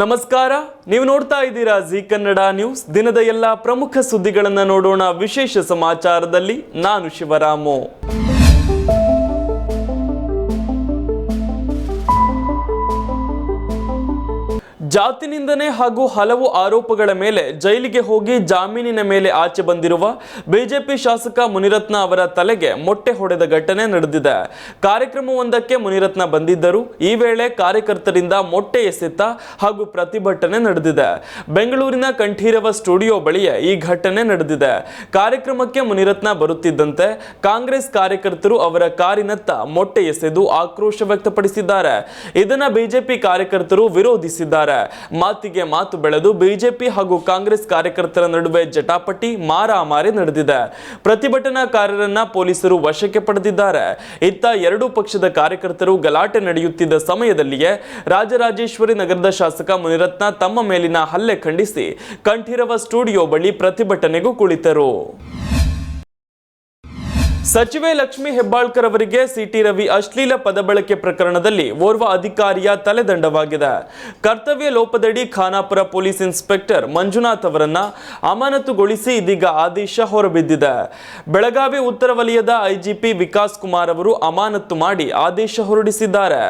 ನಮಸ್ಕಾರ. ನೀವು ನೋಡ್ತಾ ಇದ್ದೀರಾ ಜಿ ಕನ್ನಡ ನ್ಯೂಸ್. ದಿನದ ಎಲ್ಲ ಪ್ರಮುಖ ಸುದ್ದಿಗಳನ್ನು ನೋಡೋಣ. ವಿಶೇಷ ಸಮಾಚಾರದಲ್ಲಿ ನಾನು ಶಿವರಾಮು. ಜಾತಿ ನಿಂದನೆ ಹಾಗೂ ಹಲವು ಆರೋಪಗಳ ಮೇಲೆ ಜೈಲಿಗೆ ಹೋಗಿ ಜಾಮೀನಿನ ಮೇಲೆ ಆಚೆ ಬಂದಿರುವ ಬಿಜೆಪಿ ಶಾಸಕ ಮುನಿರತ್ನ ಅವರ ತಲೆಗೆ ಮೊಟ್ಟೆ ಹೊಡೆದ ಘಟನೆ ನಡೆದಿದೆ. ಕಾರ್ಯಕ್ರಮವೊಂದಕ್ಕೆ ಮುನಿರತ್ನ ಬಂದಿದ್ದರು. ಈ ವೇಳೆ ಕಾರ್ಯಕರ್ತರಿಂದ ಮೊಟ್ಟೆ ಎಸೆತ ಹಾಗೂ ಪ್ರತಿಭಟನೆ ನಡೆದಿದೆ. ಬೆಂಗಳೂರಿನ ಕಂಠೀರವ ಸ್ಟುಡಿಯೋ ಬಳಿಯ ಈ ಘಟನೆ ನಡೆದಿದೆ. ಕಾರ್ಯಕ್ರಮಕ್ಕೆ ಮುನಿರತ್ನ ಬರುತ್ತಿದ್ದಂತೆ ಕಾಂಗ್ರೆಸ್ ಕಾರ್ಯಕರ್ತರು ಅವರ ಕಾರಿನತ್ತ ಮೊಟ್ಟೆ ಎಸೆದು ಆಕ್ರೋಶ ವ್ಯಕ್ತಪಡಿಸಿದ್ದಾರೆ. ಇದನ್ನ ಬಿಜೆಪಿ ಕಾರ್ಯಕರ್ತರು ವಿರೋಧಿಸಿದ್ದಾರೆ. ಮಾತಿಗೆ ಮಾತು ಬೆಳೆದು ಬಿಜೆಪಿ ಹಾಗೂ ಕಾಂಗ್ರೆಸ್ ಕಾರ್ಯಕರ್ತರ ನಡುವೆ ಜಟಾಪಟಿ, ಮಾರಾಮಾರಿ ನಡೆದಿದೆ. ಪ್ರತಿಭಟನಾಕಾರರನ್ನ ಪೊಲೀಸರು ವಶಕ್ಕೆ ಪಡೆದಿದ್ದಾರೆ. ಇತ್ತ ಎರಡೂ ಪಕ್ಷದ ಕಾರ್ಯಕರ್ತರು ಗಲಾಟೆ ನಡೆಯುತ್ತಿದ್ದ ಸಮಯದಲ್ಲಿಯೇ ರಾಜರಾಜೇಶ್ವರಿ ನಗರದ ಶಾಸಕ ಮುನಿರತ್ನ ತಮ್ಮ ಮೇಲಿನ ಹಲ್ಲೆ ಖಂಡಿಸಿ ಕಂಠೀರವ ಸ್ಟುಡಿಯೋ ಬಳಿ ಪ್ರತಿಭಟನೆಗೂ ಕುಳಿತರು. ಸಚಿವೆ ಲಕ್ಷ್ಮಿ ಹೆಬ್ಬಾಳ್ಕರ್ ಅವರಿಗೆ ಸಿಟಿ ರವಿ ಅಶ್ಲೀಲ ಪದಬಳಕೆ ಪ್ರಕರಣದಲ್ಲಿ ಓರ್ವ ಅಧಿಕಾರಿಯ ತಲೆದಂಡವಾಗಿದೆ. ಕರ್ತವ್ಯ ಲೋಪದಡಿ ಖಾನಾಪುರ ಪೊಲೀಸ್ ಇನ್ಸ್ಪೆಕ್ಟರ್ ಮಂಜುನಾಥ್ ಅವರನ್ನ ಅಮಾನತುಗೊಳಿಸಿ ಇದೀಗ ಆದೇಶ ಹೊರಬಿದ್ದಿದೆ. ಬೆಳಗಾವಿ ಉತ್ತರ ವಲಯದ ಐಜಿಪಿ ವಿಕಾಸ್ ಕುಮಾರ್ ಅವರು ಅಮಾನತು ಮಾಡಿ ಆದೇಶ ಹೊರಡಿಸಿದ್ದಾರೆ.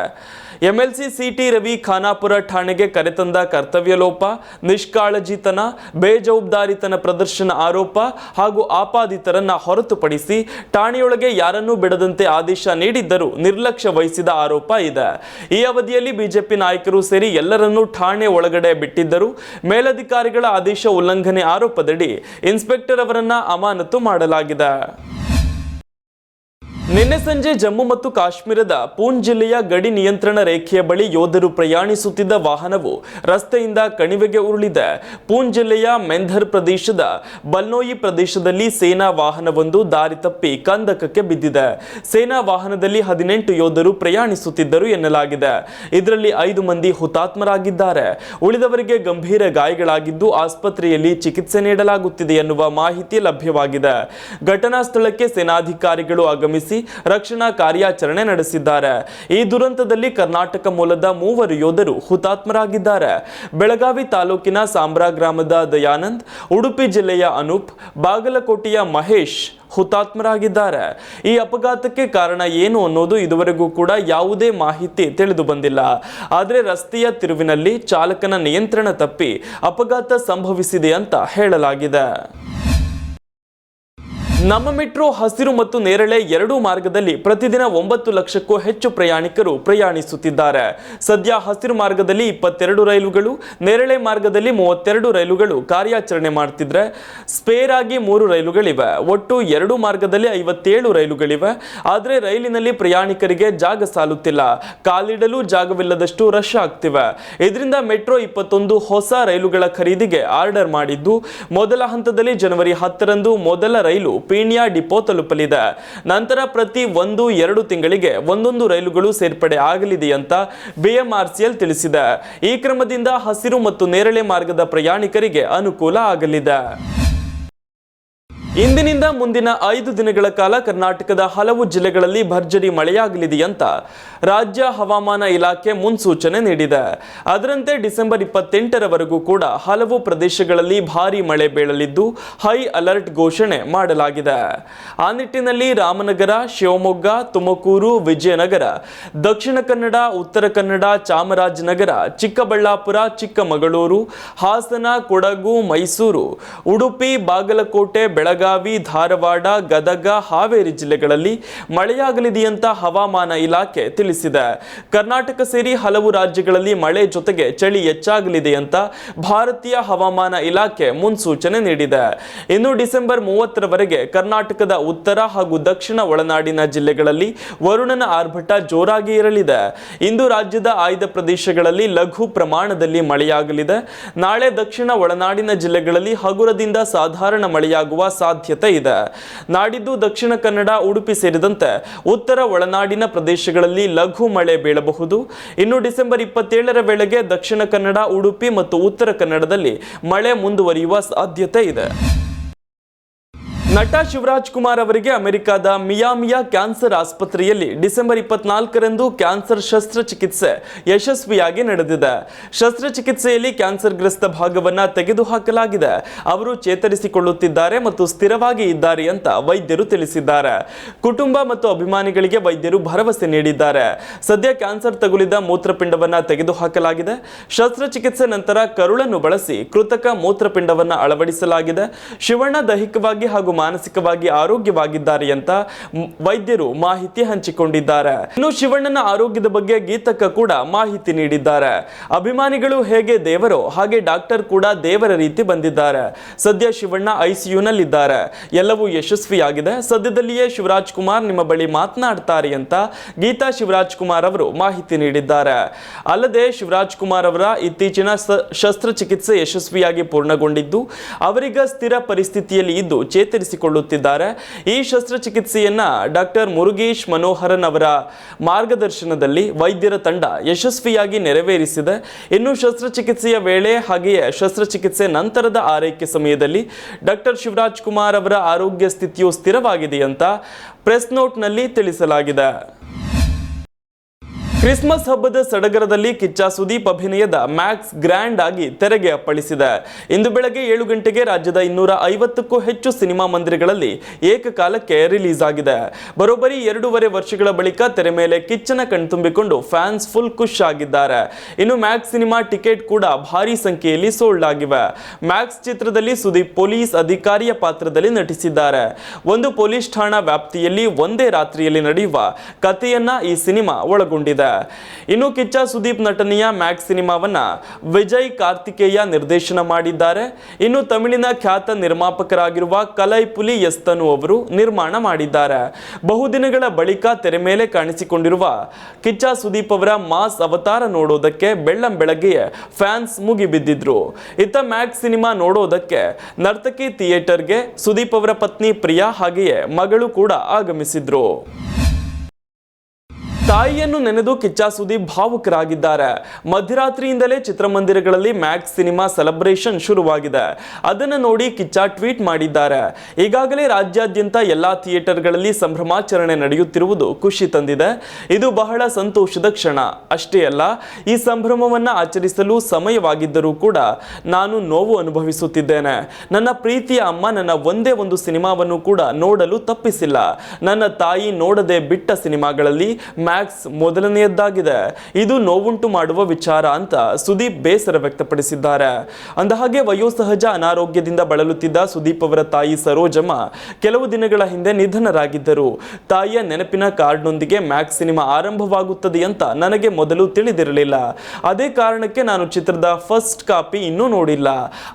ಎಂಎಲ್ಸಿ ಸಿಟಿ ರವಿ ಖಾನಾಪುರ ಠಾಣೆಗೆ ಕರೆತಂದ ಕರ್ತವ್ಯ ಲೋಪ, ನಿಷ್ಕಾಳಜಿತನ, ಬೇಜವಾಬ್ದಾರಿತನ ಪ್ರದರ್ಶನ ಆರೋಪ ಹಾಗೂ ಆಪಾದಿತರನ್ನ ಹೊರತುಪಡಿಸಿ ಠಾಣೆಯೊಳಗೆ ಯಾರನ್ನೂ ಬಿಡದಂತೆ ಆದೇಶ ನೀಡಿದ್ದರೂ ನಿರ್ಲಕ್ಷ್ಯ ವಹಿಸಿದ ಆರೋಪ ಇದೆ. ಈ ಅವಧಿಯಲ್ಲಿ ಬಿಜೆಪಿ ನಾಯಕರು ಸೇರಿ ಎಲ್ಲರನ್ನೂ ಠಾಣೆ ಒಳಗಡೆ ಬಿಟ್ಟಿದ್ದರು. ಮೇಲಧಿಕಾರಿಗಳ ಆದೇಶ ಉಲ್ಲಂಘನೆ ಆರೋಪದಡಿ ಇನ್ಸ್ಪೆಕ್ಟರ್ ಅವರನ್ನ ಅಮಾನತು ಮಾಡಲಾಗಿದೆ. ನಿನ್ನೆ ಸಂಜೆ ಜಮ್ಮು ಮತ್ತು ಕಾಶ್ಮೀರದ ಪೂಂಚ್ ಜಿಲ್ಲೆಯ ಗಡಿ ನಿಯಂತ್ರಣ ರೇಖೆಯ ಬಳಿ ಯೋಧರು ಪ್ರಯಾಣಿಸುತ್ತಿದ್ದ ವಾಹನವು ರಸ್ತೆಯಿಂದ ಕಣಿವೆಗೆ ಉರುಳಿದೆ. ಪೂಂಚ್ ಜಿಲ್ಲೆಯ ಮೆಂಧರ್ ಪ್ರದೇಶದ ಬಲ್ನೋಯಿ ಪ್ರದೇಶದಲ್ಲಿ ಸೇನಾ ವಾಹನವೊಂದು ದಾರಿ ತಪ್ಪಿ ಕಂದಕಕ್ಕೆ ಬಿದ್ದಿದೆ. ಸೇನಾ ವಾಹನದಲ್ಲಿ ಹದಿನೆಂಟು ಯೋಧರು ಪ್ರಯಾಣಿಸುತ್ತಿದ್ದರು ಎನ್ನಲಾಗಿದೆ. ಇದರಲ್ಲಿ ಐದು ಮಂದಿ ಹುತಾತ್ಮರಾಗಿದ್ದಾರೆ. ಉಳಿದವರಿಗೆ ಗಂಭೀರ ಗಾಯಗಳಾಗಿದ್ದು ಆಸ್ಪತ್ರೆಯಲ್ಲಿ ಚಿಕಿತ್ಸೆ ನೀಡಲಾಗುತ್ತಿದೆ ಎನ್ನುವ ಮಾಹಿತಿ ಲಭ್ಯವಾಗಿದೆ. ಘಟನಾ ಸ್ಥಳಕ್ಕೆ ಸೇನಾಧಿಕಾರಿಗಳು ಆಗಮಿಸಿ ರಕ್ಷಣಾ ಕಾರ್ಯಾಚರಣೆ ನಡೆಸಿದ್ದಾರೆ. ಈ ದುರಂತದಲ್ಲಿ ಕರ್ನಾಟಕ ಮೂಲದ ಮೂವರು ಯೋಧರು ಹುತಾತ್ಮರಾಗಿದ್ದಾರೆ. ಬೆಳಗಾವಿ ತಾಲೂಕಿನ ಸಾಂಬ್ರಾ ಗ್ರಾಮದ ದಯಾನಂದ್, ಉಡುಪಿ ಜಿಲ್ಲೆಯ ಅನೂಪ್, ಬಾಗಲಕೋಟೆಯ ಮಹೇಶ್ ಹುತಾತ್ಮರಾಗಿದ್ದಾರೆ. ಈ ಅಪಘಾತಕ್ಕೆ ಕಾರಣ ಏನು ಅನ್ನೋದು ಇದುವರೆಗೂ ಕೂಡ ಯಾವುದೇ ಮಾಹಿತಿ ತಿಳಿದು ಬಂದಿಲ್ಲ. ಆದರೆ ರಸ್ತೆಯ ತಿರುವಿನಲ್ಲಿ ಚಾಲಕನ ನಿಯಂತ್ರಣ ತಪ್ಪಿ ಅಪಘಾತ ಸಂಭವಿಸಿದೆ ಅಂತ ಹೇಳಲಾಗಿದೆ. ನಮ್ಮ ಮೆಟ್ರೋ ಹಸಿರು ಮತ್ತು ನೇರಳೆ ಎರಡೂ ಮಾರ್ಗದಲ್ಲಿ ಪ್ರತಿದಿನ ಒಂಬತ್ತು ಲಕ್ಷಕ್ಕೂ ಹೆಚ್ಚು ಪ್ರಯಾಣಿಕರು ಪ್ರಯಾಣಿಸುತ್ತಿದ್ದಾರೆ. ಸದ್ಯ ಹಸಿರು ಮಾರ್ಗದಲ್ಲಿ ಇಪ್ಪತ್ತೆರಡು ರೈಲುಗಳು, ನೇರಳೆ ಮಾರ್ಗದಲ್ಲಿ ಮೂವತ್ತೆರಡು ರೈಲುಗಳು ಕಾರ್ಯಾಚರಣೆ ಮಾಡ್ತಿದ್ರೆ ಸ್ಪೇರ್ ಆಗಿ ಮೂರು ರೈಲುಗಳಿವೆ. ಒಟ್ಟು ಎರಡು ಮಾರ್ಗದಲ್ಲಿ ಐವತ್ತೇಳು ರೈಲುಗಳಿವೆ. ಆದರೆ ರೈಲಿನಲ್ಲಿ ಪ್ರಯಾಣಿಕರಿಗೆ ಜಾಗ ಸಾಲುತ್ತಿಲ್ಲ. ಕಾಲಿಡಲು ಜಾಗವಿಲ್ಲದಷ್ಟು ರಶ್ ಆಗ್ತಿವೆ. ಇದರಿಂದ ಮೆಟ್ರೋ ಇಪ್ಪತ್ತೊಂದು ಹೊಸ ರೈಲುಗಳ ಖರೀದಿಗೆ ಆರ್ಡರ್ ಮಾಡಿದ್ದು, ಮೊದಲ ಹಂತದಲ್ಲಿ ಜನವರಿ ಹತ್ತರಂದು ಮೊದಲ ರೈಲು ಪೀಣ್ಯ ಡಿಪೋ ತಲುಪಲಿದೆ. ನಂತರ ಪ್ರತಿ ಒಂದು, ಎರಡು ತಿಂಗಳಿಗೆ ಒಂದೊಂದು ರೈಲುಗಳು ಸೇರ್ಪಡೆ ಆಗಲಿದೆ ಅಂತ ಬಿಎಂಆರ್ಸಿಎಲ್ ತಿಳಿಸಿದೆ. ಈ ಕ್ರಮದಿಂದ ಹಸಿರು ಮತ್ತು ನೇರಳೆ ಮಾರ್ಗದ ಪ್ರಯಾಣಿಕರಿಗೆ ಅನುಕೂಲ ಆಗಲಿದೆ. ಇಂದಿನಿಂದ ಮುಂದಿನ ಐದು ದಿನಗಳ ಕಾಲ ಕರ್ನಾಟಕದ ಹಲವು ಜಿಲ್ಲೆಗಳಲ್ಲಿ ಭರ್ಜರಿ ಮಳೆಯಾಗಲಿದೆ ಅಂತ ರಾಜ್ಯ ಹವಾಮಾನ ಇಲಾಖೆ ಮುನ್ಸೂಚನೆ ನೀಡಿದೆ. ಅದರಂತೆ ಡಿಸೆಂಬರ್ ಇಪ್ಪತ್ತೆಂಟರವರೆಗೂ ಕೂಡ ಹಲವು ಪ್ರದೇಶಗಳಲ್ಲಿ ಭಾರಿ ಮಳೆ ಬೀಳಲಿದ್ದು ಹೈ ಅಲರ್ಟ್ ಘೋಷಣೆ ಮಾಡಲಾಗಿದೆ. ಆ ನಿಟ್ಟಿನಲ್ಲಿ ರಾಮನಗರ, ಶಿವಮೊಗ್ಗ, ತುಮಕೂರು, ವಿಜಯನಗರ, ದಕ್ಷಿಣ ಕನ್ನಡ, ಉತ್ತರ ಕನ್ನಡ, ಚಾಮರಾಜನಗರ, ಚಿಕ್ಕಬಳ್ಳಾಪುರ, ಚಿಕ್ಕಮಗಳೂರು, ಹಾಸನ, ಕೊಡಗು, ಮೈಸೂರು, ಉಡುಪಿ, ಬಾಗಲಕೋಟೆ, ಬೆಳಗಾವಿ ಧಾರವಾಡ, ಗದಗ, ಹಾವೇರಿ ಜಿಲ್ಲೆಗಳಲ್ಲಿ ಮಳೆಯಾಗಲಿದೆ ಅಂತ ಹವಾಮಾನ ಇಲಾಖೆ ತಿಳಿಸಿದೆ. ಕರ್ನಾಟಕ ಸೇರಿ ಹಲವು ರಾಜ್ಯಗಳಲ್ಲಿ ಮಳೆ ಜೊತೆಗೆ ಚಳಿ ಹೆಚ್ಚಾಗಲಿದೆ ಅಂತ ಭಾರತೀಯ ಹವಾಮಾನ ಇಲಾಖೆ ಮುನ್ಸೂಚನೆ ನೀಡಿದೆ. ಇನ್ನು ಡಿಸೆಂಬರ್ ಮೂವತ್ತರವರೆಗೆ ಕರ್ನಾಟಕದ ಉತ್ತರ ಹಾಗೂ ದಕ್ಷಿಣ ಒಳನಾಡಿನ ಜಿಲ್ಲೆಗಳಲ್ಲಿ ವರುಣನ ಆರ್ಭಟ ಜೋರಾಗಿ ಇರಲಿದೆ. ಇಂದು ರಾಜ್ಯದ ಆಯ್ದ ಪ್ರದೇಶಗಳಲ್ಲಿ ಲಘು ಪ್ರಮಾಣದಲ್ಲಿ ಮಳೆಯಾಗಲಿದೆ. ನಾಳೆ ದಕ್ಷಿಣ ಒಳನಾಡಿನ ಜಿಲ್ಲೆಗಳಲ್ಲಿ ಹಗುರದಿಂದ ಸಾಧಾರಣ ಮಳೆಯಾಗುವ ಸಾಧ್ಯತೆ ಇದೆ. ನಾಡಿದ್ದು ದಕ್ಷಿಣ ಕನ್ನಡ ಉಡುಪಿ ಸೇರಿದಂತೆ ಉತ್ತರ ಒಳನಾಡಿನ ಪ್ರದೇಶಗಳಲ್ಲಿ ಲಘು ಮಳೆ ಬೀಳಬಹುದು. ಇನ್ನು ಡಿಸೆಂಬರ್ ಇಪ್ಪತ್ತೇಳರ ವೇಳೆಗೆ ದಕ್ಷಿಣ ಕನ್ನಡ, ಉಡುಪಿ ಮತ್ತು ಉತ್ತರ ಕನ್ನಡದಲ್ಲಿ ಮಳೆ ಮುಂದುವರಿಯುವ ಸಾಧ್ಯತೆ ಇದೆ. ನಟ ಶಿವರಾಜ್ ಕುಮಾರ್ ಅವರಿಗೆ ಅಮೆರಿಕದ ಮಿಯಾಮಿಯಾ ಕ್ಯಾನ್ಸರ್ ಆಸ್ಪತ್ರೆಯಲ್ಲಿ ಡಿಸೆಂಬರ್ ಇಪ್ಪತ್ನಾಲ್ಕರಂದು ಕ್ಯಾನ್ಸರ್ ಶಸ್ತ್ರಚಿಕಿತ್ಸೆ ಯಶಸ್ವಿಯಾಗಿ ನಡೆದಿದೆ. ಶಸ್ತ್ರಚಿಕಿತ್ಸೆಯಲ್ಲಿ ಕ್ಯಾನ್ಸರ್ಗ್ರಸ್ತ ಭಾಗವನ್ನ ತೆಗೆದುಹಾಕಲಾಗಿದೆ. ಅವರು ಚೇತರಿಸಿಕೊಳ್ಳುತ್ತಿದ್ದಾರೆ ಮತ್ತು ಸ್ಥಿರವಾಗಿ ಇದ್ದಾರೆ ಅಂತ ವೈದ್ಯರು ತಿಳಿಸಿದ್ದಾರೆ. ಕುಟುಂಬ ಮತ್ತು ಅಭಿಮಾನಿಗಳಿಗೆ ವೈದ್ಯರು ಭರವಸೆ ನೀಡಿದ್ದಾರೆ. ಸದ್ಯ ಕ್ಯಾನ್ಸರ್ ತಗುಲಿದ ಮೂತ್ರಪಿಂಡವನ್ನ ತೆಗೆದುಹಾಕಲಾಗಿದೆ. ಶಸ್ತ್ರಚಿಕಿತ್ಸೆ ನಂತರ ಕರುಳನ್ನು ಬಳಸಿ ಕೃತಕ ಮೂತ್ರಪಿಂಡವನ್ನ ಅಳವಡಿಸಲಾಗಿದೆ. ಶಿವಣ್ಣ ದೈಹಿಕವಾಗಿ ಹಾಗೂ ಮಾನಸಿಕವಾಗಿ ಆರೋಗ್ಯವಾಗಿದ್ದಾರೆ ಅಂತ ವೈದ್ಯರು ಮಾಹಿತಿ ಹಂಚಿಕೊಂಡಿದ್ದಾರೆ. ಇನ್ನು ಶಿವಣ್ಣನ ಆರೋಗ್ಯದ ಬಗ್ಗೆ ಗೀತಕ್ಕ ಕೂಡ ಮಾಹಿತಿ ನೀಡಿದ್ದಾರೆ. ಅಭಿಮಾನಿಗಳು ಹೇಗೆ ದೇವರೋ, ಹಾಗೆ ಡಾಕ್ಟರ್ ಕೂಡ ದೇವರ ರೀತಿ ಬಂದಿದ್ದಾರೆ. ಸದ್ಯ ಶಿವಣ್ಣ ಐಸಿಯುನಲ್ಲಿದ್ದಾರೆ. ಎಲ್ಲವೂ ಯಶಸ್ವಿಯಾಗಿದೆ. ಸದ್ಯದಲ್ಲಿಯೇ ಶಿವರಾಜ್ ಕುಮಾರ್ ನಿಮ್ಮ ಬಳಿ ಮಾತನಾಡ್ತಾರೆ ಅಂತ ಗೀತಾ ಶಿವರಾಜ್ ಕುಮಾರ್ ಅವರು ಮಾಹಿತಿ ನೀಡಿದ್ದಾರೆ. ಅಲ್ಲದೆ ಶಿವರಾಜ್ ಕುಮಾರ್ ಅವರ ಇತ್ತೀಚಿನ ಶಸ್ತ್ರಚಿಕಿತ್ಸೆ ಯಶಸ್ವಿಯಾಗಿ ಪೂರ್ಣಗೊಂಡಿದ್ದು, ಅವರಿಗ ಸ್ಥಿರ ಪರಿಸ್ಥಿತಿಯಲ್ಲಿ ಇದ್ದು ಚೇತರಿಸಿಕೊಳ್ಳುತ್ತಿದ್ದಾರೆ ಈ ಶಸ್ತ್ರಚಿಕಿತ್ಸೆಯನ್ನ ಡಾಕ್ಟರ್ ಮುರುಗೇಶ್ ಮನೋಹರನ್ ಅವರ ಮಾರ್ಗದರ್ಶನದಲ್ಲಿ ವೈದ್ಯರ ತಂಡ ಯಶಸ್ವಿಯಾಗಿ ನೆರವೇರಿಸಿದೆ. ಇನ್ನು ಶಸ್ತ್ರಚಿಕಿತ್ಸೆಯ ವೇಳೆ ಹಾಗೆಯೇ ಶಸ್ತ್ರಚಿಕಿತ್ಸೆ ನಂತರದ ಆರೈಕೆ ಸಮಯದಲ್ಲಿ ಡಾಕ್ಟರ್ ಶಿವರಾಜ್ ಕುಮಾರ್ ಅವರ ಆರೋಗ್ಯ ಸ್ಥಿತಿಯು ಸ್ಥಿರವಾಗಿದೆ ಅಂತ ಪ್ರೆಸ್ ನೋಟ್ನಲ್ಲಿ ತಿಳಿಸಲಾಗಿದೆ. ಕ್ರಿಸ್ಮಸ್ ಹಬ್ಬದ ಸಡಗರದಲ್ಲಿ ಕಿಚ್ಚ ಸುದೀಪ್ ಅಭಿನಯದ ಮ್ಯಾಕ್ಸ್ ಗ್ರ್ಯಾಂಡ್ ಆಗಿ ತೆರೆಗೆ ಅಪ್ಪಳಿಸಿದೆ. ಇಂದು ಬೆಳಗ್ಗೆ ಏಳು ಗಂಟೆಗೆ ರಾಜ್ಯದ ಇನ್ನೂರ ಐವತ್ತಕ್ಕೂ ಹೆಚ್ಚು ಸಿನಿಮಾ ಮಂದಿರಗಳಲ್ಲಿ ಏಕಕಾಲಕ್ಕೆ ರಿಲೀಸ್ ಆಗಿದೆ. ಬರೋಬ್ಬರಿ ಎರಡೂವರೆ ವರ್ಷಗಳ ಬಳಿಕ ತೆರೆ ಮೇಲೆ ಕಿಚ್ಚನ ಕಣ್ತುಂಬಿಕೊಂಡು ಫ್ಯಾನ್ಸ್ ಫುಲ್ ಖುಷ್ ಆಗಿದ್ದಾರೆ. ಇನ್ನು ಮ್ಯಾಕ್ಸ್ ಸಿನಿಮಾ ಟಿಕೆಟ್ ಕೂಡ ಭಾರಿ ಸಂಖ್ಯೆಯಲ್ಲಿ ಸೋಲ್ಡ್ ಆಗಿವೆ. ಮ್ಯಾಕ್ಸ್ ಚಿತ್ರದಲ್ಲಿ ಸುದೀಪ್ ಪೊಲೀಸ್ ಅಧಿಕಾರಿಯ ಪಾತ್ರದಲ್ಲಿ ನಟಿಸಿದ್ದಾರೆ. ಒಂದು ಪೊಲೀಸ್ ಠಾಣಾ ವ್ಯಾಪ್ತಿಯಲ್ಲಿ ಒಂದೇ ರಾತ್ರಿಯಲ್ಲಿ ನಡೆಯುವ ಕಥೆಯನ್ನ ಈ ಸಿನಿಮಾ ಒಳಗೊಂಡಿದೆ. ಇನ್ನು ಕಿಚ್ಚ ಸುದೀಪ್ ನಟನೆಯ ಮ್ಯಾಕ್ಸ್ ಸಿನಿಮಾವನ್ನ ವಿಜಯ್ ಕಾರ್ತಿಕೇಯ ನಿರ್ದೇಶನ ಮಾಡಿದ್ದಾರೆ. ಇನ್ನು ತಮಿಳಿನ ಖ್ಯಾತ ನಿರ್ಮಾಪಕರಾಗಿರುವ ಕಲೈಪುಲಿ ಎಸ್ತನು ಅವರು ನಿರ್ಮಾಣ ಮಾಡಿದ್ದಾರೆ. ಬಹುದಿನಗಳ ಬಳಿಕ ತೆರೆ ಮೇಲೆ ಕಾಣಿಸಿಕೊಂಡಿರುವ ಕಿಚ್ಚ ಸುದೀಪ್ ಅವರ ಮಾಸ್ ಅವತಾರ ನೋಡೋದಕ್ಕೆ ಬೆಳ್ಳಂ ಬೆಳಗ್ಗೆ ಫ್ಯಾನ್ಸ್ ಮುಗಿಬಿದ್ದಿದ್ರು ಇತ್ತ ಮ್ಯಾಕ್ಸ್ ಸಿನಿಮಾ ನೋಡೋದಕ್ಕೆ ನರ್ತಕಿ ಥಿಯೇಟರ್ಗೆ ಸುದೀಪ್ ಅವರ ಪತ್ನಿ ಪ್ರಿಯಾ ಹಾಗೆಯೇ ಮಗಳು ಕೂಡ ಆಗಮಿಸಿದ್ರು. ತಾಯಿಯನ್ನು ನೆನೆದು ಕಿಚ್ಚ ಸುದೀಪ್ ಭಾವುಕರಾಗಿದ್ದಾರೆ. ಮಧ್ಯರಾತ್ರಿಯಿಂದಲೇ ಚಿತ್ರಮಂದಿರಗಳಲ್ಲಿ ಮ್ಯಾಕ್ಸ್ ಸಿನಿಮಾ ಸೆಲೆಬ್ರೇಷನ್ ಶುರುವಾಗಿದೆ. ಅದನ್ನು ನೋಡಿ ಕಿಚ್ಚ ಟ್ವೀಟ್ ಮಾಡಿದ್ದಾರೆ. ಈಗಾಗಲೇ ರಾಜ್ಯಾದ್ಯಂತ ಎಲ್ಲಾ ಥಿಯೇಟರ್ಗಳಲ್ಲಿ ಸಂಭ್ರಮಾಚರಣೆ ನಡೆಯುತ್ತಿರುವುದು ಖುಷಿ ತಂದಿದೆ. ಇದು ಬಹಳ ಸಂತೋಷದ ಕ್ಷಣ. ಅಷ್ಟೇ ಅಲ್ಲ, ಈ ಸಂಭ್ರಮವನ್ನ ಆಚರಿಸಲು ಸಮಯವಾಗಿದ್ದರೂ ಕೂಡ ನಾನು ನೋವು ಅನುಭವಿಸುತ್ತಿದ್ದೇನೆ. ನನ್ನ ಪ್ರೀತಿಯ ಅಮ್ಮ ನನ್ನ ಒಂದೇ ಒಂದು ಸಿನಿಮಾವನ್ನು ಕೂಡ ನೋಡಲು ತಪ್ಪಿಸಿಲ್ಲ. ನನ್ನ ತಾಯಿ ನೋಡದೆ ಬಿಟ್ಟ ಸಿನಿಮಾಗಳಲ್ಲಿ ಮ್ಯಾಕ್ಸ್ ಮೊದಲನೆಯದ್ದಾಗಿದೆ. ಇದು ನೋವುಂಟು ಮಾಡುವ ವಿಚಾರ ಅಂತ ಸುದೀಪ್ ಬೇಸರ ವ್ಯಕ್ತಪಡಿಸಿದ್ದಾರೆ. ಅಂದಹಾಗೆ ವಯೋಸಹಜ ಅನಾರೋಗ್ಯದಿಂದ ಬಳಲುತ್ತಿದ್ದ ಸುದೀಪ್ ಅವರ ತಾಯಿ ಸರೋಜಮ್ಮ ಕೆಲವು ದಿನಗಳ ಹಿಂದೆ ನಿಧನರಾಗಿದ್ದರು. ತಾಯಿಯ ನೆನಪಿನ ಕಾರ್ಡ್ನೊಂದಿಗೆ ಮ್ಯಾಕ್ಸ್ ಸಿನಿಮಾ ಆರಂಭವಾಗುತ್ತದೆ ಅಂತ ನನಗೆ ಮೊದಲು ತಿಳಿದಿರಲಿಲ್ಲ. ಅದೇ ಕಾರಣಕ್ಕೆ ನಾನು ಚಿತ್ರದ ಫಸ್ಟ್ ಕಾಪಿ ಇನ್ನೂ ನೋಡಿಲ್ಲ.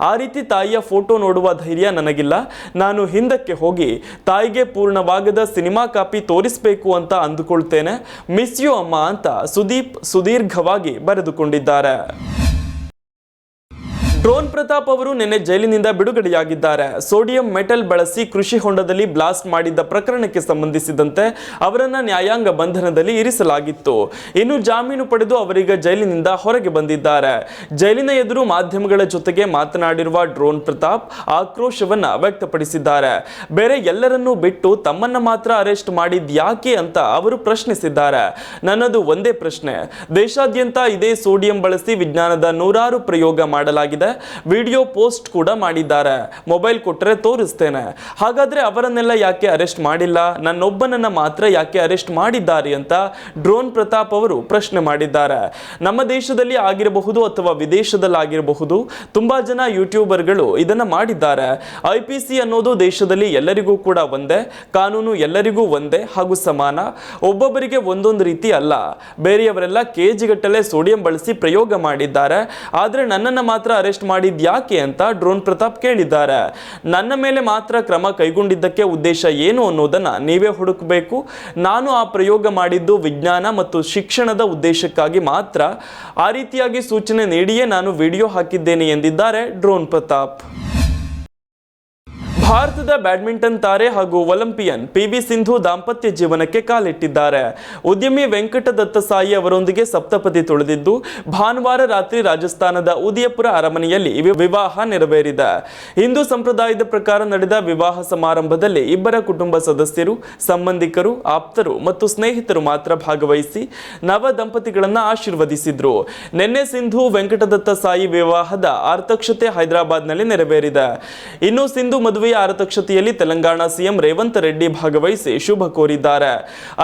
ಆ ರೀತಿ ತಾಯಿಯ ಫೋಟೋ ನೋಡುವ ಧೈರ್ಯ ನನಗಿಲ್ಲ. ನಾನು ಹಿಂದಕ್ಕೆ ಹೋಗಿ ತಾಯಿಗೆ ಪೂರ್ಣವಾಗದ ಸಿನಿಮಾ ಕಾಪಿ ತೋರಿಸಬೇಕು ಅಂತ ಅಂದುಕೊಳ್ತೇನೆ. ಮಿಸ್ ಯು ಅಮ್ಮ ಅಂತ ಸುದೀಪ್ ಸುದೀರ್ಘವಾಗಿ ಬರೆದುಕೊಂಡಿದ್ದಾರೆ. ಡ್ರೋನ್ ಪ್ರತಾಪ್ ಅವರು ನಿನ್ನೆ ಜೈಲಿನಿಂದ ಬಿಡುಗಡೆಯಾಗಿದ್ದಾರೆ. ಸೋಡಿಯಂ ಮೆಟಲ್ ಬಳಸಿ ಕೃಷಿ ಹೊಂಡದಲ್ಲಿ ಬ್ಲಾಸ್ಟ್ ಮಾಡಿದ್ದ ಪ್ರಕರಣಕ್ಕೆ ಸಂಬಂಧಿಸಿದಂತೆ ಅವರನ್ನ ನ್ಯಾಯಾಂಗ ಬಂಧನದಲ್ಲಿ ಇರಿಸಲಾಗಿತ್ತು. ಇನ್ನು ಜಾಮೀನು ಪಡೆದು ಅವರೀಗ ಜೈಲಿನಿಂದ ಹೊರಗೆ ಬಂದಿದ್ದಾರೆ. ಜೈಲಿನ ಎದುರು ಮಾಧ್ಯಮಗಳ ಜೊತೆಗೆ ಮಾತನಾಡಿರುವ ಡ್ರೋನ್ ಪ್ರತಾಪ್ ಆಕ್ರೋಶವನ್ನ ವ್ಯಕ್ತಪಡಿಸಿದ್ದಾರೆ. ಬೇರೆ ಎಲ್ಲರನ್ನೂ ಬಿಟ್ಟು ತಮ್ಮನ್ನ ಮಾತ್ರ ಅರೆಸ್ಟ್ ಮಾಡಿದ್ ಯಾಕೆ ಅಂತ ಅವರು ಪ್ರಶ್ನಿಸಿದ್ದಾರೆ. ನನ್ನದು ಒಂದೇ ಪ್ರಶ್ನೆ. ದೇಶಾದ್ಯಂತ ಇದೇ ಸೋಡಿಯಂ ಬಳಸಿ ವಿಜ್ಞಾನದ ನೂರಾರು ಪ್ರಯೋಗ ಮಾಡಲಾಗಿದೆ. ವಿಡಿಯೋ ಪೋಸ್ಟ್ ಕೂಡ ಮಾಡಿದ್ದಾರೆ. ಮೊಬೈಲ್ ಕೊಟ್ಟರೆ ತೋರಿಸ್ತೇನೆ. ಹಾಗಾದ್ರೆ ಅವರನ್ನೆಲ್ಲ ಯಾಕೆ ಅರೆಸ್ಟ್ ಮಾಡಿಲ್ಲ? ನನ್ನೊಬ್ಬನನ್ನ ಮಾತ್ರ ಯಾಕೆ ಅರೆಸ್ಟ್ ಮಾಡಿದ್ದಾರೆ ಅಂತ ಡ್ರೋನ್ ಪ್ರತಾಪ್ ಅವರು ಪ್ರಶ್ನೆ ಮಾಡಿದ್ದಾರೆ. ನಮ್ಮ ದೇಶದಲ್ಲಿ ಆಗಿರಬಹುದು ಅಥವಾ ವಿದೇಶದಲ್ಲಿ ಆಗಿರಬಹುದು, ತುಂಬಾ ಜನ ಯೂಟ್ಯೂಬರ್ಗಳು ಇದನ್ನ ಮಾಡಿದ್ದಾರೆ. ಐ ಅನ್ನೋದು ದೇಶದಲ್ಲಿ ಎಲ್ಲರಿಗೂ ಕೂಡ ಒಂದೇ, ಕಾನೂನು ಎಲ್ಲರಿಗೂ ಒಂದೇ ಹಾಗೂ ಸಮಾನ. ಒಬ್ಬೊಬ್ಬರಿಗೆ ಒಂದೊಂದು ರೀತಿ ಅಲ್ಲ. ಬೇರೆಯವರೆಲ್ಲ ಕೆಜಿಗಟ್ಟಲೆ ಸೋಡಿಯಂ ಬಳಸಿ ಪ್ರಯೋಗ ಮಾಡಿದ್ದಾರೆ. ಆದರೆ ನನ್ನನ್ನು ಮಾತ್ರ ಅರೆಸ್ಟ್ ಮಾಡಿದ್ ಯಾಕೆ ಅಂತ ಡ್ರೋನ್ ಪ್ರತಾಪ್ ಕೇಳಿದ್ದಾರೆ. ನನ್ನ ಮೇಲೆ ಮಾತ್ರ ಕ್ರಮ ಕೈಗೊಂಡಿದ್ದಕ್ಕೆ ಉದ್ದೇಶ ಏನು ಅನ್ನೋದನ್ನ ನೀವೇ ಹುಡುಕಬೇಕು. ನಾನು ಆ ಪ್ರಯೋಗ ಮಾಡಿದ್ದು ವಿಜ್ಞಾನ ಮತ್ತು ಶಿಕ್ಷಣದ ಉದ್ದೇಶಕ್ಕಾಗಿ ಮಾತ್ರ. ಆ ರೀತಿಯಾಗಿ ಸೂಚನೆ ನೀಡಿಯೇ ನಾನು ವಿಡಿಯೋ ಹಾಕಿದ್ದೇನೆ ಎಂದಿದ್ದಾರೆ ಡ್ರೋನ್ ಪ್ರತಾಪ್. ಭಾರತದ ಬ್ಯಾಡ್ಮಿಂಟನ್ ತಾರೆ ಹಾಗೂ ಒಲಿಂಪಿಯನ್ ಪಿ ವಿ ಸಿಂಧು ದಾಂಪತ್ಯ ಜೀವನಕ್ಕೆ ಕಾಲಿಟ್ಟಿದ್ದಾರೆ. ಉದ್ಯಮಿ ವೆಂಕಟದತ್ತ ಸಾಯಿ ಅವರೊಂದಿಗೆ ಸಪ್ತಪದಿ ತುಳಿದಿದ್ದು, ಭಾನುವಾರ ರಾತ್ರಿ ರಾಜಸ್ಥಾನದ ಉದಯಪುರ ಅರಮನೆಯಲ್ಲಿ ವಿವಾಹ ನೆರವೇರಿದೆ. ಹಿಂದೂ ಸಂಪ್ರದಾಯದ ಪ್ರಕಾರ ನಡೆದ ವಿವಾಹ ಸಮಾರಂಭದಲ್ಲಿ ಇಬ್ಬರ ಕುಟುಂಬ ಸದಸ್ಯರು, ಸಂಬಂಧಿಕರು, ಆಪ್ತರು ಮತ್ತು ಸ್ನೇಹಿತರು ಮಾತ್ರ ಭಾಗವಹಿಸಿ ನವ ದಂಪತಿಗಳನ್ನು ಆಶೀರ್ವದಿಸಿದ್ರು. ನಿನ್ನೆ ಸಿಂಧು ವೆಂಕಟದತ್ತ ಸಾಯಿ ವಿವಾಹದ ಆರ್ಥಕ್ಷತೆ ಹೈದರಾಬಾದ್ನಲ್ಲಿ ನೆರವೇರಿದೆ. ಇನ್ನು ಸಿಂಧು ಮದುವೆಯ ಆರತಕ್ಷತೆಯಲ್ಲಿ ತೆಲಂಗಾಣ ಸಿಎಂ ರೇವಂತ್ ರೆಡ್ಡಿ ಭಾಗವಹಿಸಿ ಶುಭ ಕೋರಿದ್ದಾರೆ.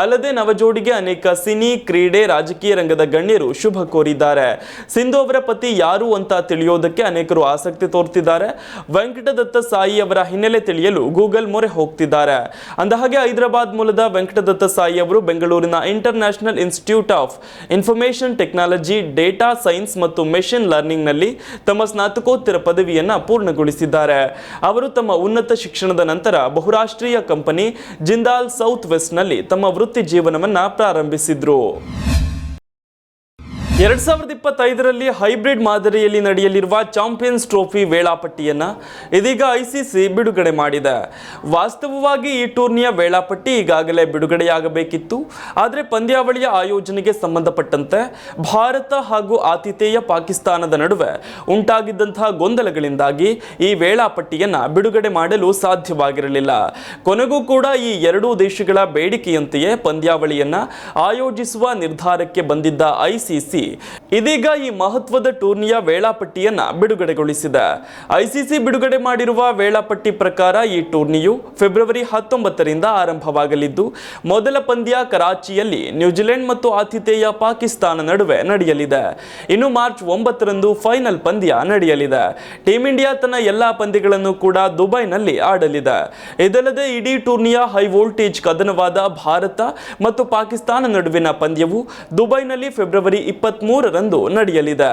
ಅಲ್ಲದೆ ನವಜೋಡಿಗೆ ಅನೇಕ ಸಿನಿ ಕ್ರೀಡೆ ರಾಜಕೀಯ ರಂಗದ ಗಣ್ಯರು ಶುಭ ಕೋರಿದ್ದಾರೆ. ಸಿಂಧು ಅವರ ಪತಿ ಯಾರು ಅಂತ ತಿಳಿಯೋದಕ್ಕೆ ಅನೇಕರು ಆಸಕ್ತಿ ತೋರ್ತಿದ್ದಾರೆ. ವೆಂಕಟದತ್ತ ಸಾಯಿ ಅವರ ಹಿನ್ನೆಲೆ ತಿಳಿಯಲು ಗೂಗಲ್ ಮೊರೆ ಹೋಗ್ತಿದ್ದಾರೆ. ಅಂದಹಾಗೆ ಹೈದರಾಬಾದ್ ಮೂಲದ ವೆಂಕಟದತ್ತ ಸಾಯಿ ಅವರು ಬೆಂಗಳೂರಿನ international institute of information technology, data science ಮತ್ತು ಮೆಷಿನ್ ಲರ್ನಿಂಗ್ನಲ್ಲಿ ತಮ್ಮ ಸ್ನಾತಕೋತ್ತರ ಪದವಿಯನ್ನ ಪೂರ್ಣಗೊಳಿಸಿದ್ದಾರೆ. ಅವರು ತಮ್ಮ ಉನ್ನತ ಶಿಕ್ಷಣದ ನಂತರ ಬಹುರಾಷ್ಟ್ರೀಯ ಕಂಪನಿ ಜಿಂದಾಲ್ ಸೌತ್ ವೆಸ್ಟ್ನಲ್ಲಿ ತಮ್ಮ ವೃತ್ತಿ ಜೀವನವನ್ನು ಪ್ರಾರಂಭಿಸಿದ್ರು. ಎರಡ್ ಸಾವಿರದ ಇಪ್ಪತ್ತೈದರಲ್ಲಿ ಹೈಬ್ರಿಡ್ ಮಾದರಿಯಲ್ಲಿ ನಡೆಯಲಿರುವ ಚಾಂಪಿಯನ್ಸ್ ಟ್ರೋಫಿ ವೇಳಾಪಟ್ಟಿಯನ್ನ ಇದೀಗ ಐಸಿಸಿ ಬಿಡುಗಡೆ ಮಾಡಿದೆ. ವಾಸ್ತವವಾಗಿ ಈ ಟೂರ್ನಿಯ ವೇಳಾಪಟ್ಟಿ ಈಗಾಗಲೇ ಬಿಡುಗಡೆಯಾಗಬೇಕಿತ್ತು. ಆದರೆ ಪಂದ್ಯಾವಳಿಯ ಆಯೋಜನೆಗೆ ಸಂಬಂಧಪಟ್ಟಂತೆ ಭಾರತ ಹಾಗೂ ಆತಿಥೇಯ ಪಾಕಿಸ್ತಾನದ ನಡುವೆ ಉಂಟಾಗಿದ್ದಂತಹ ಗೊಂದಲಗಳಿಂದಾಗಿ ಈ ವೇಳಾಪಟ್ಟಿಯನ್ನ ಬಿಡುಗಡೆ ಮಾಡಲು ಸಾಧ್ಯವಾಗಿರಲಿಲ್ಲ. ಕೊನೆಗೂ ಕೂಡ ಈ ಎರಡೂ ದೇಶಗಳ ಬೇಡಿಕೆಯಂತೆಯೇ ಪಂದ್ಯಾವಳಿಯನ್ನು ಆಯೋಜಿಸುವ ನಿರ್ಧಾರಕ್ಕೆ ಬಂದಿದ್ದ ಐಸಿಸಿ ಇದೀಗ ಈ ಮಹತ್ವದ ಟೂರ್ನಿಯ ವೇಳಾಪಟ್ಟಿಯನ್ನ ಬಿಡುಗಡೆಗೊಳಿಸಿದೆ. ಐಸಿಸಿ ಬಿಡುಗಡೆ ಮಾಡಿರುವ ವೇಳಾಪಟ್ಟಿ ಪ್ರಕಾರ ಈ ಟೂರ್ನಿಯು ಫೆಬ್ರವರಿ ಹತ್ತೊಂಬತ್ತರಿಂದ ಆರಂಭವಾಗಲಿದ್ದು, ಮೊದಲ ಪಂದ್ಯ ಕರಾಚಿಯಲ್ಲಿ ನ್ಯೂಜಿಲೆಂಡ್ ಮತ್ತು ಆತಿಥೇಯ ಪಾಕಿಸ್ತಾನ ನಡುವೆ ನಡೆಯಲಿದೆ. ಇನ್ನು ಮಾರ್ಚ್ ಒಂಬತ್ತರಂದು ಫೈನಲ್ ಪಂದ್ಯ ನಡೆಯಲಿದೆ. ಟೀಂ ಇಂಡಿಯಾ ತನ್ನ ಎಲ್ಲಾ ಪಂದ್ಯಗಳನ್ನು ಕೂಡ ದುಬೈನಲ್ಲಿ ಆಡಲಿದೆ. ಇದಲ್ಲದೆ ಇಡೀ ಟೂರ್ನಿಯ ಹೈ ವೋಲ್ಟೇಜ್ ಕದನವಾದ ಭಾರತ ಮತ್ತು ಪಾಕಿಸ್ತಾನ ನಡುವಿನ ಪಂದ್ಯವು ದುಬೈನಲ್ಲಿ ಫೆಬ್ರವರಿ ಇಪ್ಪತ್ಮೂರರಂದು ನಡೆಯಲಿದೆ.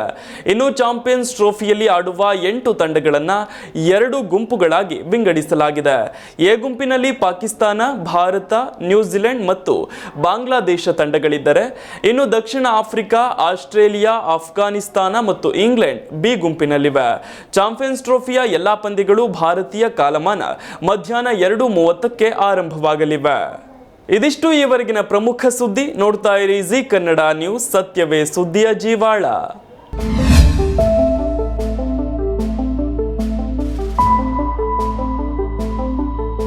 ಇನ್ನು ಚಾಂಪಿಯನ್ಸ್ ಟ್ರೋಫಿಯಲ್ಲಿ ಆಡುವ ಎಂಟು ತಂಡಗಳನ್ನು ಎರಡು ಗುಂಪುಗಳಾಗಿ ವಿಂಗಡಿಸಲಾಗಿದೆ. ಎ ಗುಂಪಿನಲ್ಲಿ ಪಾಕಿಸ್ತಾನ, ಭಾರತ, ನ್ಯೂಜಿಲೆಂಡ್ ಮತ್ತು ಬಾಂಗ್ಲಾದೇಶ ತಂಡಗಳಿದ್ದರೆ, ಇನ್ನು ದಕ್ಷಿಣ ಆಫ್ರಿಕಾ, ಆಸ್ಟ್ರೇಲಿಯಾ ಅಫ್ಘಾನಿಸ್ತಾನ ಮತ್ತು ಇಂಗ್ಲೆಂಡ್ ಬಿ ಗುಂಪಿನಲ್ಲಿವೆ. ಚಾಂಪಿಯನ್ಸ್ ಟ್ರೋಫಿಯ ಎಲ್ಲಾ ಪಂದ್ಯಗಳು ಭಾರತೀಯ ಕಾಲಮಾನ ಮಧ್ಯಾಹ್ನ ಎರಡು ಮೂವತ್ತಕ್ಕೆ ಆರಂಭವಾಗಲಿವೆ. ಇದಿಷ್ಟು ಈವರೆಗಿನ ಪ್ರಮುಖ ಸುದ್ದಿ ನೋಡ್ತಾ ಇರಿ ಜಿ ಕನ್ನಡ ನ್ಯೂಸ್ ಸತ್ಯವೇ ಸುದ್ದಿಯ ಜೀವಾಳ.